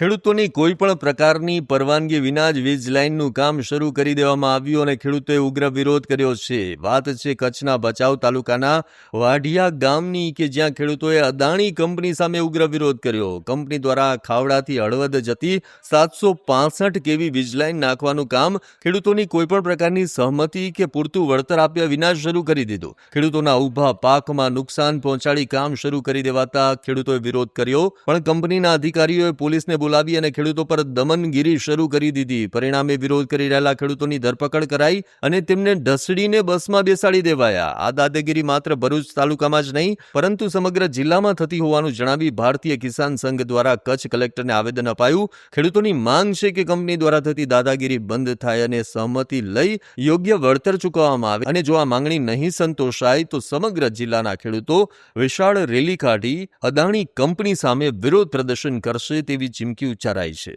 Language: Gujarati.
ખેડૂતોની કોઈ પણ પ્રકારની પરવાનગી વિના જ વીજ લાઇનનું કામ શરૂ કરી દેવામાં આવ્યું અને ખેડૂતોએ ઉગ્ર વિરોધ કર્યો છે. વાત છે કચ્છના ભચાઉ તાલુકાના વાઢિયા ગામની કે જ્યાં ખેડૂતોએ અદાણી કંપની સામે ઉગ્ર વિરોધ કર્યો. કંપની દ્વારા ખાવડાથી હળવદ જતી સાતસો પાસઠ કેવી વીજ લાઇન નાખવાનું કામ ખેડૂતોની કોઈ પણ પ્રકારની સહમતિ કે પૂરતું વળતર આપ્યા વિના શરૂ કરી દીધું. ખેડૂતોના ઊભા પાકમાં નુકસાન પહોંચાડી કામ શરૂ કરી દેવાતા ખેડૂતોએ વિરોધ કર્યો. પણ કંપનીના અધિકારીઓએ પોલીસને બોલાવી અને ખેડૂતો પર દમનગીરી શરૂ કરી દીધી. પરિણામે વિરોધ કરી રહેલા ખેડૂતોની ધરપકડ કરાઈ અને તેમને ઢસડીને બસમાં બેસાડી દેવાયા. આ દાદાગીરી માત્ર ભરૂચ તાલુકામાં જ નહીં, પરંતુ સમગ્ર જિલ્લામાં થતી હોવાનું જણાવી ભારતીય કિસાન સંઘ દ્વારા કચ્છ કલેક્ટરને આવેદન અપાયું. ખેડૂતોની માંગ છે કે કંપની દ્વારા થતી દાદાગીરી બંધ થાય અને સહમતિ લઈ યોગ્ય વળતર ચૂકવવામાં આવે અને જો આ માંગણી નહીં સંતોષાય, તો સમગ્ર જિલ્લાના ખેડૂતો વિશાળ રેલી કાઢી અદાણી કંપની સામે વિરોધ પ્રદર્શન કરશે તેવી ચીમકી ઉચ્ચારાઈ છે.